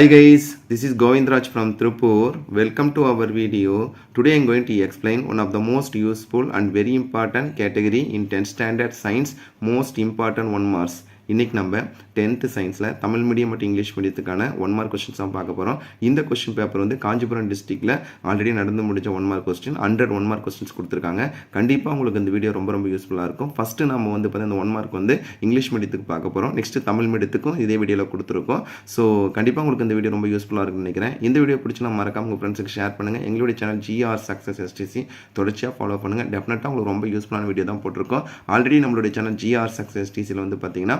Hi guys, this is Govindraj from Tripur. Welcome to our video. Today I am going to explain one of the most useful and very important category in 10th standard science, most important one marks. இன்றைக்கி நம்ம tenth சயின்ஸில் Tamil medium மற்றும் English மீடியத்துக்கான one mark questions தான் பார்க்க போகிறோம் இந்த question paper வந்து காஞ்சிபுரம் டிஸ்ட்ரிக்டில் ஆல்ரெடி நடந்து முடிஞ்ச one mark question hundred one mark questions கொடுத்துருக்காங்க. கண்டிப்பாக உங்களுக்கு இந்த வீடியோ ரொம்ப ரொம்ப யூஸ்ஃபுல்லாக இருக்கும். ஃபஸ்ட்டு நம்ம வந்து பார்த்தீங்கன்னா இந்த ஒன் மார்க் வந்து இங்கிலீஷ் மீடியத்துக்கு பார்க்க போகிறோம் நெக்ஸ்ட்டு தமிழ் மீடியத்துக்கும் இதே வீடியோவில் கொடுத்துருக்கோம். ஸோ கண்டிப்பாக உங்களுக்கு இந்த வீடியோ ரொம்ப யூஸ்ஃபுல்லாக இருக்கும்னு நினைக்கிறேன். இந்த வீடியோ பிடிச்சினா மறக்காம உங்கள் ஃப்ரெண்ட்ஸுக்கு ஷேர் பண்ணுங்கள் எங்களுடைய channel G R success S T C தொடர்ச்சியாக ஃபாலோ பண்ணுங்கள் டெஃபினட்டாக உங்களுக்கு ரொம்ப யூஸ்ஃபுல்லான வீடியோ தான் போட்டிருக்கோம். ஆல்ரெடி நம்மளுடைய சேனல் ஜிஆர் சக்ஸஸ் எஸ்டிசியில் வந்து பார்த்தீங்கன்னா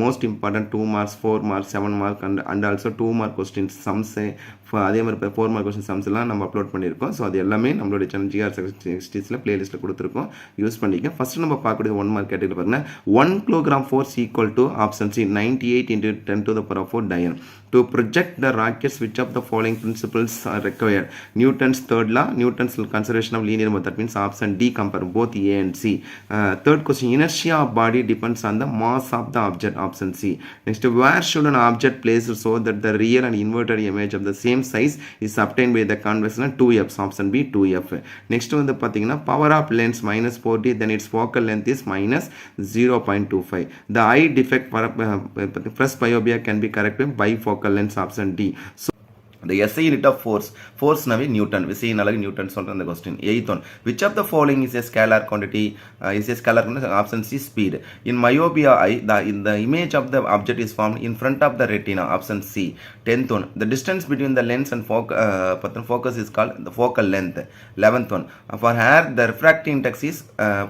most important two marks four mark seven mark and and also two mark questions sums for அதே மாதிரி இப்போ ஃபோர் மார்க் கொஸ்டின் சம்ஸ்லாம் நம்ம அப்லோட் பண்ணியிருக்கோம் ஸோ அது எல்லாமே நம்மளுடைய சேனல் ஜிஆர் சிக்ஸ்டீஸில் ப்ளேலிஸ்ட்டில் கொடுத்துருக்கோம் யூஸ் பண்ணிக்க ஃபஸ்ட்டு நம்ம பார்க்கக்கூடிய ஒன் மார்க் கேட்டகரி பாருங்கள் one kilogram force equal to option C ninety eight into ten to the power four dyne to project the rockets which of the following principles are required Newton's third law Newton's conservation of linear method means option D compare both A and C third question inertia of body depends on the mass of the object option C next where should an object place so that the real and inverted image of the same same size is obtained by the convection 2f option b 2f next வந்து பார்த்தீங்கன்னா power of lens minus 40 then its focal length is minus 0.25 the eye defect for uh, can be corrected by focal lens option d so the SI unit of force force navi newton விசையின் அலகு Newton சொல்ற அந்த question eighth one which of the following is a scalar quantity is a scalar quantity option C speed in myopia eye the image of the object is formed in front of the tenth one the distance between the lens and focus பார்த்தோம் focus is call இந்த focal length eleventh one for air the refractive index is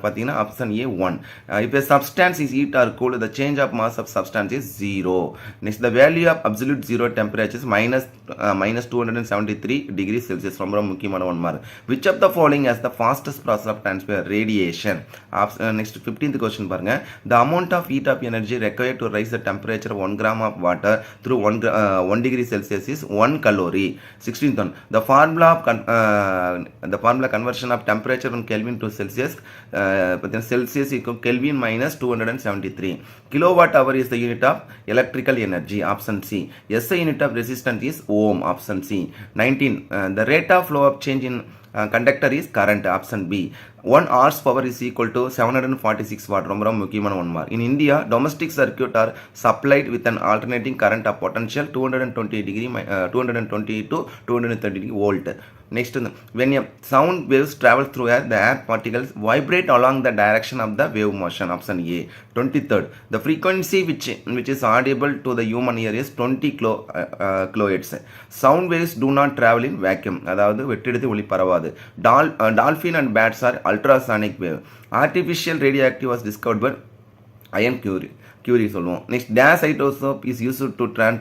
பார்த்தீங்கன்னா option A one இப்போ substance is heat or cool the change of mass of substance is zero next the value of absolute zero temperatures minus minus two hundred and seventy three degree Celsius ரொம்ப ரொம்ப முக்கியமான one mark which of the following as the fastest process of transfer radiation option next fifteenth question பாருங்க the amount of heat of energy require to raise the temperature one gram of water through one one degree celsius is 1 calorie 16th one the formula of uh, the formula conversion of temperature from kelvin to celsius uh, but then celsius equal kelvin minus 273 kilowatt hour is the unit of electrical energy option c. SI unit of resistance is ohm option c. 19 uh, the rate of flow of change in uh, conductor is current option b 1 hours power is equal to 746 watt ரொம்ப ரொம்ப முக்கியமான one mark in india domestic circuit are supplied with an alternating current of potential 220 degree mi- uh, 220 to 230 degree volt next when a sound waves travel through air the air particles vibrate along the direction of the wave motion option a 23rd the frequency which which is audible to the human ear is 20 kilo uh, uh, kilohertz sound waves do not travel in vacuum அதாவது வெற்றிடத்தில் ஒளி பரவாது dol dolphin and bats are ultrasonic wave artificial radioactive was discovered by Irene Curie Curie சொல்லுவோம் next days ஐட்டோசோப் is use to Tran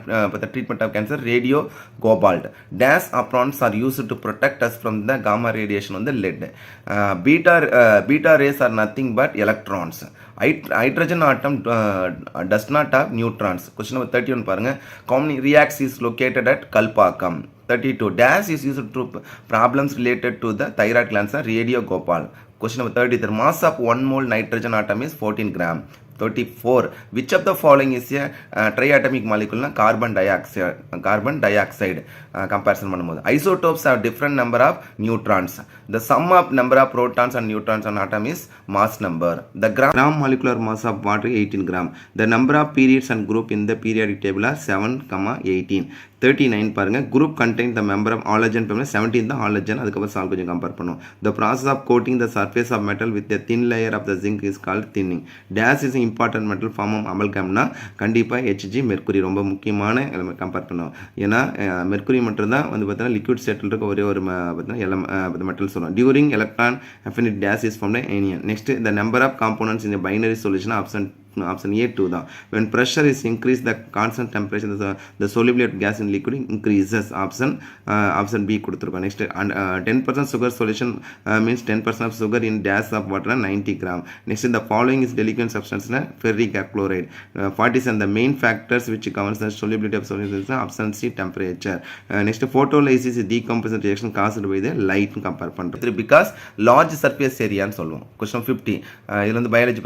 treatment of cancer radio cobalt these aprons are used to protect us from the gamma radiation வந்து lead beta beta rays are nothing but electrons hydrogen atom does not have neutrons question number thirty one பாருங்க. Kamini reactor is located at Kalpakkam 32 dash is used to problems related to the thyroid glands radio gopal. Question number 33 mass of 1 mole nitrogen atom is 14 gram. 34 which of the following is a uh, triatomic molecule na carbon dioxide carbon dioxide comparison பண்ணும்போது. Isotopes are different number of neutrons the sum of number of protons and neutrons and atom is mass number the gram molecular mass of water eighteen gram the number of periods and group இந்த periodic table seven comma eighteen thirty nine பாருங்கள் group content the member of halogen payment seventeen தான் halogen அதுக்கப்புறம் சால் கொஞ்சம் compare பண்ணுவோம். The process of coating the surface of metal with thin layer of the zinc is call tinning this is important metal form of அமல்கம்னா கண்டிப்பாக H G mercury ரொம்ப முக்கியமான compare பண்ணுவோம். ஏன்னா மெர்க்குரி மட்டும்தான் வந்து பார்த்தீங்கன்னா லிக்விட் ஸ்டேட்டில் இருக்க ஒரே ஒரு பார்த்தீங்கன்னா எலம் மெட்டல் சொல்லுவோம் during electron affinity this is form anion next the number of components இந்த binary solution option option A two தான் when pressure is increase the constant temperature the solubility gas in liquid increases option option B கொடுத்துருக்கோம் next and ten percent sugar solution means ten percent of sugar in this of water ninety gram next இந்த following is deliquescent சப்ஸ்டன்ஸில் ferric chloride forty is அந்த main factors which covers solubility of solutions option C temperature next photolysis decomposition reaction caused by the compare பண்ணுறது because large surface ஏரியான்னு சொல்லுவோம் question fifty இதில் வந்து biology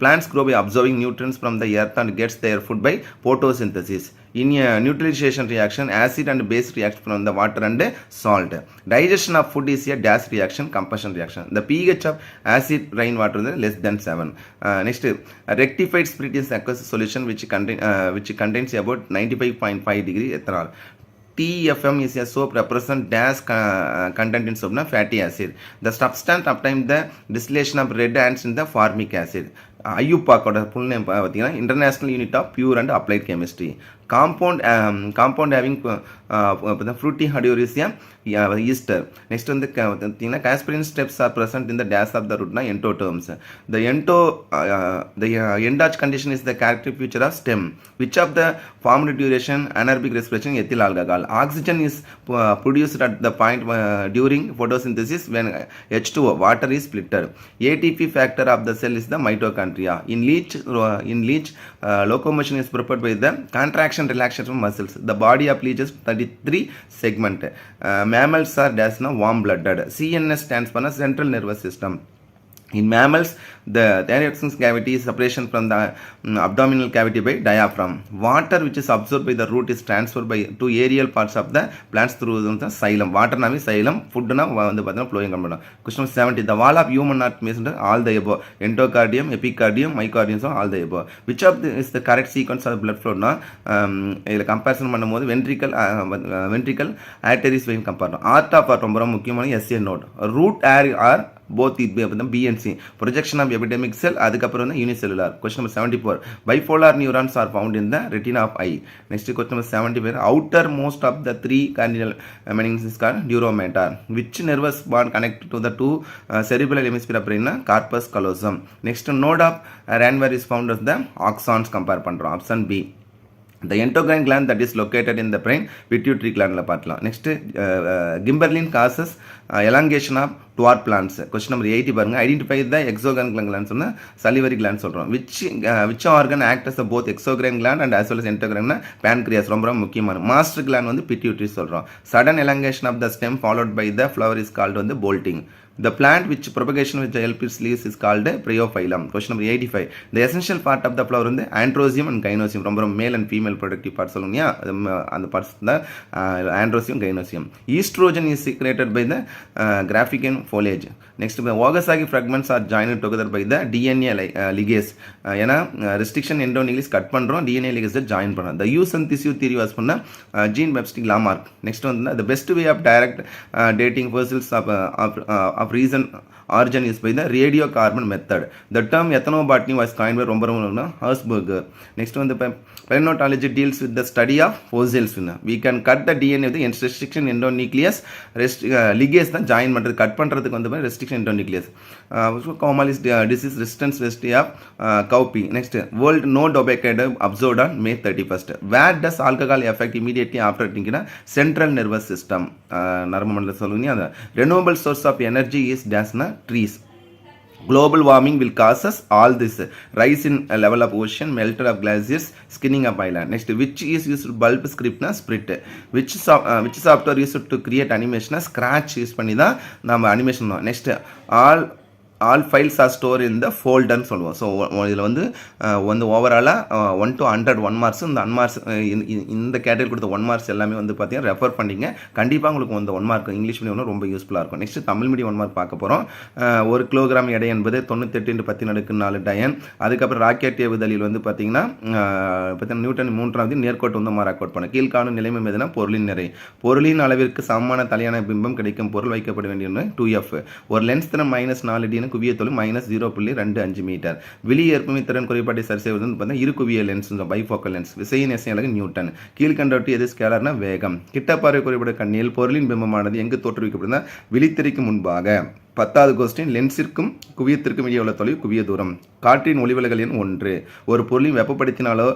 plants grow by observe nutrients from the earth and gets their food by photosynthesis. In a neutralization reaction, acid and base react from the water and salt. Digestion of food is a dash reaction, combustion reaction. The pH of acid rainwater is less than 7. Uh, next, rectified spirit is aqueous solution which, contain, uh, which contains about 95.5 degree ethanol. TFM is a soap represent dash uh, content in soap na fatty acid. The substance obtained the distillation of red ants in the formic acid. ஐயூபாக்கோட full name பார்த்தீங்கன்னா international unit of pure and applied chemistry compound compound having fruity ஹடியோரிசியா ester next வந்து க- பார்த்தீங்கன்னா Casparian strips are present இந்த days of the ரூட்னா endodermis the endo the endarch condition is the character feature of stem which of the formed during anaerobic respiration ethyl alcohol oxygen is produced at the point uh, during photosynthesis when H2O water is splitter. ATP factor of the cell is the mitochondria. In leech, in leech uh, locomotion is prepared by the contraction relaxation of muscles. The body of leech is 33 segment. Uh, mammals are dash warm blooded. CNS stands for the central nervous system. In mammals, the thoracic cavity is separation from the mm, abdominal cavity by diaphragm. Water which is absorbed by the root is transferred by to aerial parts of the plants through the xylem. Water நாவே xylem, food na வந்து பார்த்தீங்கன்னா flowing பண்ணணும். Question 70. The wall of human heart means all the above. Endocardium, epicardium, myocardium, all the above. Which of the is the correct sequence of blood flow னா இதில் comparison பண்ணும்போது ventricle ventricle arteries vein compare heart of are ரொம்ப ரொம்ப முக்கியமான S A node root hair are both BNC projection of epidemic cell அதுக்கப்புறம் வந்து unicellular question number seventy four bipolar neurons are found in the retina of eye next question number seventy five outer most of the three cardinal meninges car dura mater which nervous band connect to the two cerebral hemisphere அப்படின்னா corpus callosum next node of Ranvier is found of the axons compare பண்ணுறோம் option B the endocrine gland that is located in the brain pituitary கிளாண்டில் பார்க்கலாம். Next gibberellin causes elongation of dwarf plants question number eighty பாருங்க. Identify the exocrine gland சொன்னால் salivary gland சொல்கிறோம் which which organ act as both exocrine gland and as well as endocrine pancreas ரொம்ப ரொம்ப முக்கியமான master gland வந்து pituitary சொல்கிறோம் sudden elongation of the stem followed by the flower is called வந்து bolting The plant which propagation with the help its leaves is called a bryophyllum. Question number 85. The essential part of the flower வந்து androsium and gynoecium. ரொம்ப ரொம்ப male and female productive part சொல்லுங்க அந்த parts தான் androecium gynoecium oestrogen is secreted by the uh, graphican foliage. Next Okazaki fragments are join together by the DNA lie ligase ஏன்னா restriction endonuclease cut பண்ணுறோம் DNA லிகேஸை join பண்ணோம் the use and disuse theory was பண்ண Jean Baptiste Lamarck next வந்து the best way of direct dating persons of of reason organ is by the radio carbon method the term ethnobotany was coined by ரொம்ப ரொம்ப Harshberger next வந்து இப்போ palaeontology deals with the study of fossils we can cut the DNA with restriction endonuclease rest ligase தான் join பண்ணுறது cut பண்ணுறதுக்கு வந்து restrict restriction endonucleus Komal is disease resistance variety of cowpea next world no டொபேக்கேட் observed on May thirty first where does alcohol effect immediately after ட்ரிங்கினா central nervous system நரம்பு மண்டலம் சொல்லுங்க அந்த renewable source of energy is டேஸ்னா trees global warming will cause us all this rise in uh, level of ocean melted of glaciers skinning of island next which is used bulb script na sprit which so- uh, which software used to create animation na scratch use பண்ணி தான் நம்ம animation next all all files are store in the ஃபோல்டர்னு சொல்லுவோம். So இதில் வந்து வந்து ஓவராலாக one to hundred one marks இந்த ஒன் மார்க்ஸ் இந்த கேட்டகரி கொடுத்த ஒன் மார்க்ஸ் எல்லாமே வந்து பார்த்தீங்கன்னா ரெஃபர் பண்ணிங்க. கண்டிப்பாக உங்களுக்கு வந்து ஒன் மார்க் இங்கிலீஷ் மீடியம் ரொம்ப யூஸ்ஃபுல்லாக இருக்கும். Next Tamil medium one mark பார்க்க போகிறோம் ஒரு கிலோகிராம் எடை என்பது தொண்ணூத்தெட்டு இன்ட்டு பத்து நடுக்கு நாலு டயன் அதுக்கப்புறம் ராக்கெட் ஏவுதலில் வந்து பார்த்தீங்கன்னா பார்த்தீங்கன்னா நியூட்டன் மூன்றாவது நேர்கோட்டு வந்து மாறாக கோட் பண்ண கீழ்காணும் நிலைமை எதுனா பொருளின் நிறை. பொருளின் அளவிற்கு சமமான தலையான பிம்பம் கிடைக்கும் பொருள் வைக்கப்பட வேண்டிய டூ எஃப் ஒரு லென்ஸ் தினம் மைனஸ் நாலு டின்னு குவியத்தொழில் மைனஸ் ஜீரோ புள்ளி ரெண்டு அஞ்சு மீட்டர் வெளியேற்புமை திறன் குறைபாட்டை சரி செய்வது வந்து பார்த்தீங்கன்னா இரு குவிய லென்ஸ் பைஃபோக்கல் லென்ஸ் விசையின் இசை அலகு நியூட்டன் கீழ்கண்டவற்றை எது ஸ்கேலர்னா வேகம். கிட்டப்பார்வை குறைபாடு கண்ணியில் பொருளின் பிம்பமானது எங்கு தோற்றுவிக்கப்படுதுன்னா விழித்திரைக்கு முன்பாக. பத்தாவது கொஸ்டின் லென்ஸிற்கும் குவியத்திற்கும் இடையே உள்ள தொலைவு குவிய தூரம். காற்றின் ஒளிவிலகல் எண் ஒன்று. ஒரு பொருளின் வெப்பப்படுத்தினாலோ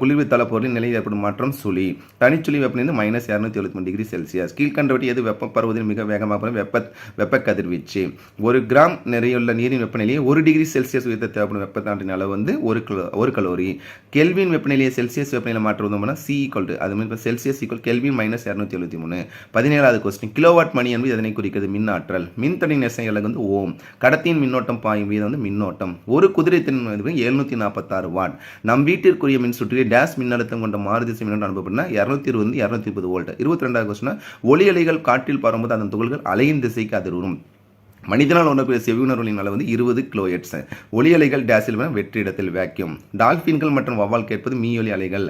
குளிர்வித்தள பொருளின் நிலையில் ஏற்படும் மாற்றம் சுழி. தனிச்சுழி வெப்பநிலை மைனஸ் இரநூத்தி எழுபத்தி மூணு டிகிரி செல்சியஸ் கீழ்கண்டவற்றி எது வெப்ப பருவத்தில் மிக வேகமாக பரவும் வெப்ப வெப்ப கதிர்வீச்சு. ஒரு கிராம் நிறையுள்ள நீரின் வெப்பநிலையை ஒரு டிகிரி செல்சியஸ் உயர்த்த தேவைப்படும் வெப்பத்தாண்டின் அளவு வந்து ஒரு கிலோ ஒரு கலோரி. கெல்வின் வெப்பநிலையை செல்சியஸ் வெப்பநிலை மாற்றுவதும் சி ஈக்குவல் டு அது மாதிரி செல்சியஸ் ஈக்குவல் கெல்வின் மைனஸ் இரநூத்தி எழுபத்தி மூணு. பதினேழாவது கொஸ்டின் கிலோவாட் மணி என்பது இதனை குறிக்கிறது? மின் ஆற்றல். மின்தடை நெசை விசை அலகு வந்து ஓம். கடத்தியின் மின்னோட்டம் பாயும் வீதம் வந்து மின்னோட்டம். ஒரு குதிரை திறன் எழுநூத்தி நாற்பத்தாறு வாட். நம் வீட்டிற்குரிய மின் சுற்றிலே டேஸ் மின்னழுத்தம் கொண்ட மாறுதிசை மின்னோட்டம் அனுப்பப்பட்டனா இரநூத்தி இருபது இரநூத்தி முப்பது வோல்ட். இருபத்தி ரெண்டாவது கொஸ்டின் ஒளி அலைகள் காற்றில் பரவும்போது அதன் துகள்கள் அலையின் திசைக்கு அதிர்வரும் மனிதனால் உணரக்கூடிய செவியுணர்வுகளின் அளவு வந்து இருபது கிலோயட்ஸ் ஒலி அலைகள் டேஸில் வேணும் இடத்தில் வேக்யூம் டால்ஃபின்கள் மற்றும் வவ்வால் கேட்பது மீயொலி அலைகள்.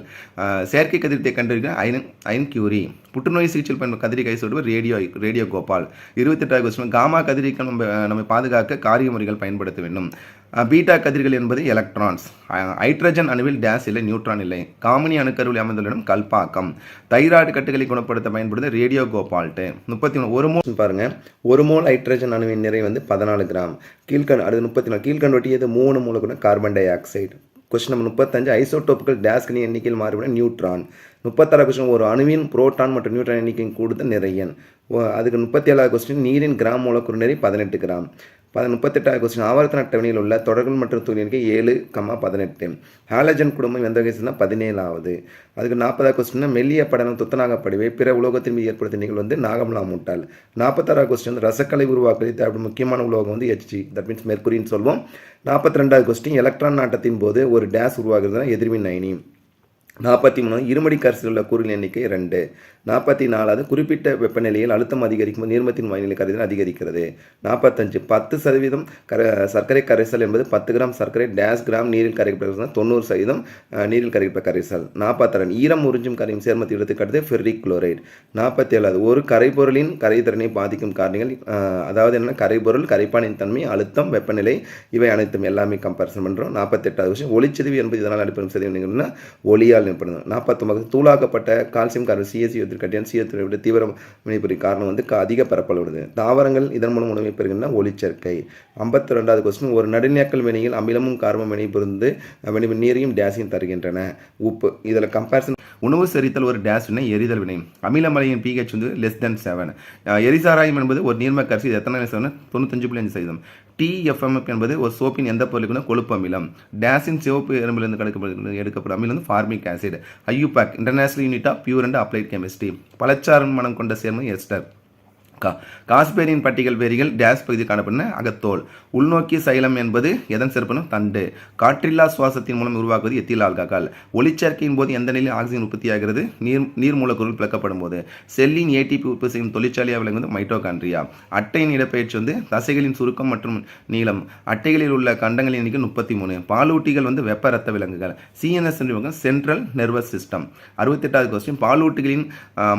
செயற்கை கதிரத்தை கண்டறிகிற ஐன் ஐன் கியூரி. புற்றுநோய் சிகிச்சையில் பயன்படும் கதிரி கை சொல்வது ரேடியோ ரேடியோ கோபால். இருபத்தெட்டாவது கொஸ்டின் காமா கதிரிக்கு நம்ம நம்மை பாதுகாக்க காரிய முறைகள் பயன்படுத்த வேண்டும். பீட்டா கதிர்கள் என்பது எலக்ட்ரான்ஸ் ஹைட்ரஜன் அணுவில் டேஸ் இல்லை நியூட்ரான் இல்லை. காமினி அணுக்கருவில் அமைந்துள்ள கல்பாக்கம். தைராய்டு கட்டுகளை குணப்படுத்த பயன்படுது ரேடியோ கோபால்ட்டு முப்பத்தி மூணு ஒரு மோல் பாருங்கள் ஒரு மோல் ஹைட்ரஜன் அணுவின் நிறை வந்து பதினாலு கிராம். கீழ்கண் அடுத்து முப்பத்தி நாலு கீழ்கண் ஒட்டியது மூணு மூலக்கூட carbon dioxide question number முப்பத்தஞ்சு ஐசோடோப்புகள் டேஸ்கின் எண்ணிக்கையில் மாறுபடும் நியூட்ரான் முப்பத்தாறு கொஸ்டின் ஒரு அணுவின் புரோட்டான் மற்றும் நியூட்ரான் எண்ணிக்கையின் கூடுதல் நிறையன் அதுக்கு முப்பத்தி ஏழாவது கொஸ்டின் நீரின் கிராம் மூலக்கூறு நிறை பதினெட்டு கிராம். முப்பத்தெட்டாவது கொஸ்டின் ஆவர்த்தன அட்டவணையில் உள்ள தொடர்கள் மற்றும் துணி எண்ணிக்கை ஏழு கம்மா பதினெட்டு. ஹாலஜன் குடும்பம் எந்த வகை பதினேழாவது. அதுக்கு நாற்பதாவது கொஸ்டின்னா மெல்லிய படலம் துத்தநாக படிவை பிற உலோகத்தின் மீது ஏற்படுத்திய நிகழ்வு வந்து நாகமலா மூட்டால் நாற்பத்தாறாவது கொஸ்டின் வந்து ரசக்கலை உருவாக்குவதில் தேவைப்படும் முக்கியமான உலோகம் வந்து ஹெச்ஜி தட் மீன்ஸ் மெர்குரின்னு சொல்வோம். நாற்பத்தி ரெண்டாவது கொஸ்டின் எலக்ட்ரான் நாட்டத்தின் போது ஒரு டேஸ் உருவாகுறதுனா எதிர்மின் அயனி. நாற்பத்தி மூணு இருமடி கரிசல் உள்ள கூறின் எண்ணிக்கை ரெண்டு நாற்பத்தி நாலாவது குறிப்பிட்ட வெப்பநிலையில் அழுத்தம் அதிகரிக்கும் நீர்மத்தின் வாயிலை கரைதல் அதிகரிக்கிறது. நாற்பத்தஞ்சு பத்து சதவீதம் கர சர்க்கரை கரைசல் என்பது பத்து கிராம் சர்க்கரை டேஸ் கிராம் நீரில் கரைக்கப்பட்ட தொண்ணூறு சதவீதம் நீரில் கரைக்கப்பட்ட கரைசல். நாற்பத்தி ஈரம் உறிஞ்சும் கரையும் சேர்மத்தை எடுத்துக்காட்டுது ஃபெர்ரிக் குளோரைடு நாற்பத்தி ஏழாவது ஒரு கரைபொருளின் கரைதிறனை பாதிக்கும் காரணிகள் அதாவது என்ன கரைபொருள் கரைப்பானின் தன்மை அழுத்தம் வெப்பநிலை இவை அனைத்தும் எல்லாமே கம்பேரிசன் பண்ணுறோம் நாற்பத்தெட்டாவது விஷயம் ஒளிச்செறிவு என்பது இதனால் அனுப்பிடும் சதவீதம் ஒளியால் ஏற்படும் நாற்பத்தொம்பது தூளாக்கப்பட்ட கால்சியம் கார்பன் சிஎஸ்சி கட்டியான் சிஎத்தை விட தீவிர வினைபுரி காரணம் வந்து அதிக அதிக உள்ளது. தாவரங்கள் இதன் மூலம் உணவை பெறுகின்றன ஒளிச்சேர்க்கை. ஐம்பத்தி ரெண்டாவது கொஸ்டின் ஒரு நடுநியாக்கல் வினையில் அமிலமும் காரமும் வினைபுரிந்து வினை நீரையும் டேஸையும் தருகின்றன. உப்பு. இதில் கம்பேரிசன் உணவு செரித்தல் ஒரு டேஸ் வினை எரிதல் வினை. அமிலமலையின் பிஹெச் வந்து லெஸ் தென் செவன் எரிசாராயம் என்பது ஒரு நீர்ம கரிசி இது எத்தனை செவன் தொண்ணூத்தஞ்சு புள்ளி அஞ்சு சதவீதம். டிஎஃப்எம்எஃப் என்பது ஒரு சோப்பின் எந்த பொருளுக்குன்னா கொழுப்பு அமிலம். டேஸின் சிவப்பு எறும்பிலிருந்து கிடைக்கப்படும் எடுக்கப்படும் அமிலம் வந்து formic acid IUPAC international unit of pure and applied chemistry பழச்சாறு மனம் கொண்ட சேர்மம் எஸ்டர். கா காஸ்பேரியின் பட்டிகள் வேரிகள் டேஸ் பகுதி காணப்படுன அகத்தோல். உள்நோக்கி சைலம் என்பது எதன் சிறப்புனும் தண்டு. காற்றில்லா சுவாசத்தின் மூலம் உருவாக்குவது எத்தில் ஆல்கஹால். ஒளிச்சேர்க்கையின் போது எந்த நிலையில் ஆக்சிஜன் உற்பத்தியாகிறது? நீர் நீர் மூலக்கூறுகள் பிளக்கப்படும் போது செல்லின் ஏடிபி உற்பத்தி செய்யும் தொழிற்சாலையாக விளங்குவது மைட்டோகாண்ட்ரியா. அட்டையின் இடப்பெயர்ச்சி வந்து தசைகளின் சுருக்கம் மற்றும் நீளம். அட்டைகளில் உள்ள கண்டங்களின் எண்ணிக்கை முப்பத்தி மூணு பாலூட்டிகள் வந்து வெப்ப ரத்த விலங்குகள். சிஎன்எஸ் என்று சென்ட்ரல் நர்வஸ் சிஸ்டம் அறுபத்தெட்டாவது கொஸ்டின் பாலூட்டிகளின்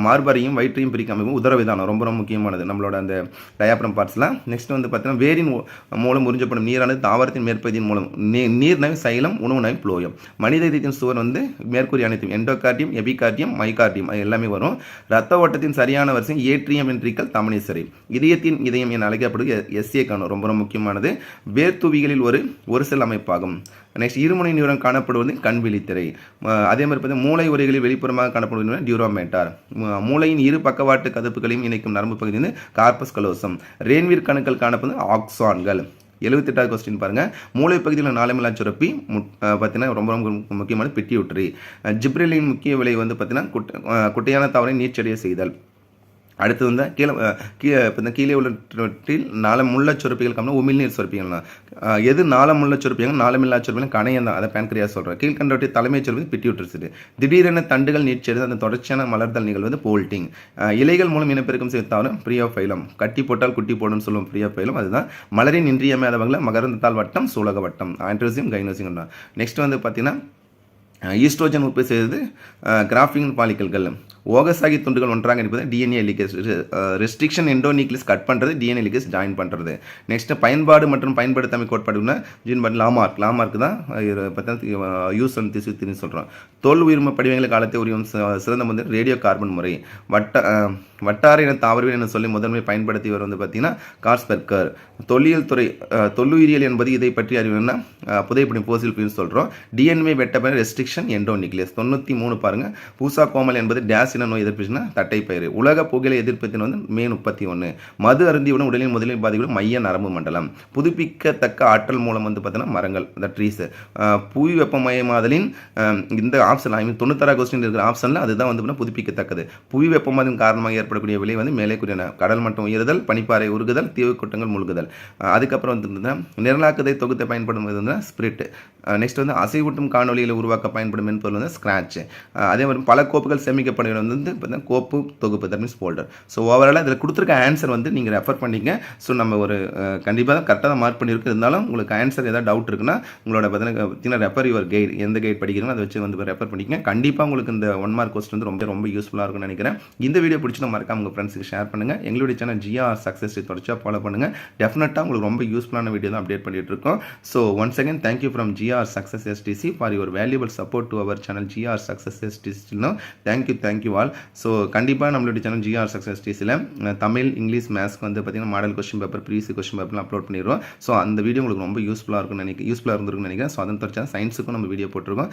மார்பரையும் வயிற்றையும் பிரிக்க அமைப்பு உதரவிதானம். ரொம்ப ரொம்ப முக்கியமானது நம்மளோட அந்த டயாப்ரம் பார்ட்ஸ்லாம் நெக்ஸ்ட் வந்து பார்த்தீங்கன்னா வேரின் மூலம் உறிஞ்சப்படும் நீரானது தாவரத்தின் மேற்பகுதியின் மூலம். நீ- நீர்நவி சைலம் உணவு நவி புளோயம். மனித இதயத்தின் சுவர் வந்து மேற்கூறிய அனைத்தும் எண்டோகார்டியம் எபிகார்டியம் மைகார்டியம் எல்லாமே வரும். ரத்த ஓட்டத்தின் சரியான வரிசை ஏற்றியம் என்றிக்கல் தமனேஸ்வரி. இதயத்தின் இதயம் என அழைக்கப்படுவது எஸ்ஏ காணும் ரொம்ப ரொம்ப முக்கியமானது. வேர்த்துவிகளில் ஒரு ஒரு செல் அமைப்பாகும். நெக்ஸ்ட் இருமுனை நியூரம் காணப்படுவது கண் விழித்திரை. அதே மாதிரி பார்த்தீங்கன்னா மூளை உரைகளில் வெளிப்புறமாக காணப்படுவது டியூரோமேட்டார். மூளையின் இரு பக்கவாட்டு கதப்புகளையும் இணைக்கும் நரம்பு பகுதி வந்து கார்பஸ் கலோசம். ரேன்வீர் கணுக்கள் காணப்படுவது ஆக்சான்கள் எழுபத்தெட்டாவது கொஸ்டின் பாருங்கள் மூளை பகுதியில் நாளமில்லா சுரப்பி பார்த்தீங்கன்னா ரொம்ப ரொம்ப முக்கியமான பிட்டியூட்டரி. ஜிப்ரிலின் முக்கிய விலை வந்து பார்த்தீங்கன்னா குட்டையான தவறை நீச்சடைய செய்தல். அடுத்து வந்து கீழே கீழே இப்போ இந்த கீழே உள்ளவற்றில் நாளமுள்ள சுரப்பிகள் காரணம் உமிழ்நீர் சுரப்பிகள் தான். அஹ், எது நாளமுள்ள சுரப்பிகள் நாளமில்லா சுரப்பிகள் கணையம் தான் அதை பேன்கிரியா சொல்கிறேன் கீழ்கண்டவற்றை தலைமை சுரப்பி பிட்டியூட்ரிசிட்டு திடீரென தண்டுகள் நீட்சியது அந்த தொடர்ச்சியான மலர்தல் நிகழ்வது போல்ட்டிங். இலைகள் மூலம் இனப்பெருக்கம் செய்ய தாவரம் பிரியோஃபைலம். கட்டி போட்டால் குட்டி போடணும்னு சொல்லுவோம் பிரியோஃபைலம் அதுதான் மலரின் இன்றியமையாத வகையில் மகரந்தத்தால் வட்டம் சூலக வட்டம் ஆண்ட்ரோசியம் கைனோசியம் நெக்ஸ்ட் வந்து பார்த்தீங்கன்னா ஈஸ்ட்ரோஜன் உற்பத்தி செய்தது கிராஃபிங் பாலிக்கல்கள் ஓகசாகி துண்டுகள் ஒன்றாக இருப்பது DNA ligase restriction endonuclease cut பண்ணுறது டிஎன்ஏ லிகேஸ் ஜாயின் பண்ணுறது நெக்ஸ்ட் பயன்பாடு மற்றும் பயன்படுத்தாமை கோட்பாடுனா ஜீன் பட் லாமார்க் லாமார்க் தான் பார்த்தீங்கன்னா யூஸ் அண்ட் திசு தின்னு சொல்கிறோம் தோல் உயிர்ம படிவங்களை காலத்தை உரியும் சிறந்த வந்து ரேடியோ கார்பன் முறை. வட்ட வட்டார இன தாவரவியல் என சொல்லி முதன்மை பயன்படுத்தி வரும் வந்து பார்த்தீங்கன்னா கார்ஸ்பெர்கர் தொல்லியல் துறை தொல்லுயிரியல் என்பது இதை பற்றி அறிவுன்னா புதைப்படி போசில் பின்னு சொல்கிறோம் டிஎன்ஏ வெட்டப்பட ரெஸ்ட்ரிக்ஷன் எண்டோ நிக்லியஸ் தொண்ணூற்றி மூணு பாருங்கள் பூசா கோமல் என்பது டேஸ் உதாசீன நோய் எதிர்ப்புச்சுன்னா தட்டைப்பயிறு உலக புகையிலை எதிர்ப்பு வந்து மே முப்பத்தி ஒன்று மது அருந்தியுடன் உடலின் முதலில் பாதிக்கும் மைய நரம்பு மண்டலம். புதுப்பிக்கத்தக்க ஆற்றல் மூலம் வந்து பார்த்தீங்கன்னா மரங்கள் அந்த ட்ரீஸ் புவி வெப்பமயமாதலின் இந்த ஆப்ஷன் ஐ மீன் தொண்ணூத்தாறு கொஸ்டின் இருக்கிற ஆப்ஷனில் அதுதான் வந்து பார்த்தீங்கன்னா புதுப்பிக்கத்தக்கது. புவி வெப்பமாதலின் காரணமாக ஏற்படக்கூடிய விலை வந்து மேலே கூறின. கடல் மட்டம் உயர்தல் பனிப்பாறை உருகுதல் தீவு கூட்டங்கள் முழுகுதல். அதுக்கப்புறம் வந்து இருந்ததுன்னா நிரலாக்கத்தை தொகுத்த பயன்படும் வந்து ஸ்பிரிட் நெக்ஸ்ட் வந்து அசைவூட்டும் காணொலியில் உருவாக்க பயன்படும் மென்பொருள் வந்து ஸ்க்ராட்ச் அதே மாதிரி பல கோப்புகள் சேமிக்கப்படும் வந்து பார்த்தீங்கன்னா கோப்பு தொகுப்பு தட் மீன்ஸ் ஃபோல்டர் ஸோ ஓவராலாக இதில் கொடுத்துருக்க ஆன்சர் வந்து நீங்கள் ரெஃபர் பண்ணிங்க. ஸோ நம்ம ஒரு கண்டிப்பாக தான் கரெக்டாக தான் மார்க் பண்ணியிருக்கு இருந்தாலும் உங்களுக்கு ஆன்சர் ஏதாவது டவுட் இருக்குன்னா உங்களோட பார்த்தீங்கன்னா ரெஃபர் யுவர் கைட் எந்த கைட் படிக்கிறீங்களோ அதை வச்சு வந்து ரெஃபர் பண்ணிக்கங்க. கண்டிப்பாக உங்களுக்கு இந்த ஒன் மார்க் கொஸ்டின் வந்து ரொம்ப ரொம்ப யூஸ்ஃபுல்லாக இருக்கும்னு நினைக்கிறேன். இந்த வீடியோ பிடிச்சினா மறக்காம உங்கள் ஃப்ரெண்ட்ஸுக்கு ஷேர் பண்ணுங்கள் எங்களுடைய சேனல் ஜிஆர் சக்ஸஸ் தொடர்ச்சியாக ஃபாலோ பண்ணுங்கள் டெஃபினட்டாக உங்களுக்கு ரொம்ப யூஸ்ஃபுல்லான வீடியோ தான் அப்டேட் பண்ணிட்டு இருக்கோம். So once again thank you from GR success STC for your valuable support to our channel GR success எஸ்டிசினோ thank you thank you all so கண்டிப்பாக நம்மளுடைய சேனல் ஜிஆர் சக்ஸஸ் டிஸில் தமிழ் இங்கிலீஷ் மேத்ஸ்க்கு வந்து பார்த்திங்கன்னா model question paper previous question பேப்பர்லாம் upload பண்ணிடுவோம் so அந்த video உங்களுக்கு ரொம்ப யூஸ்ஃபுல்லாக இருக்கும்னு நினைக்கிறேன் யூஸ்ஃபுல்லாக இருந்திருக்கும்னு நினைக்கிறேன். ஸோ அதன் தொடர்ச்சி சயின்ஸுக்கும் நம்ம வீடியோ போட்டிருக்கோம்.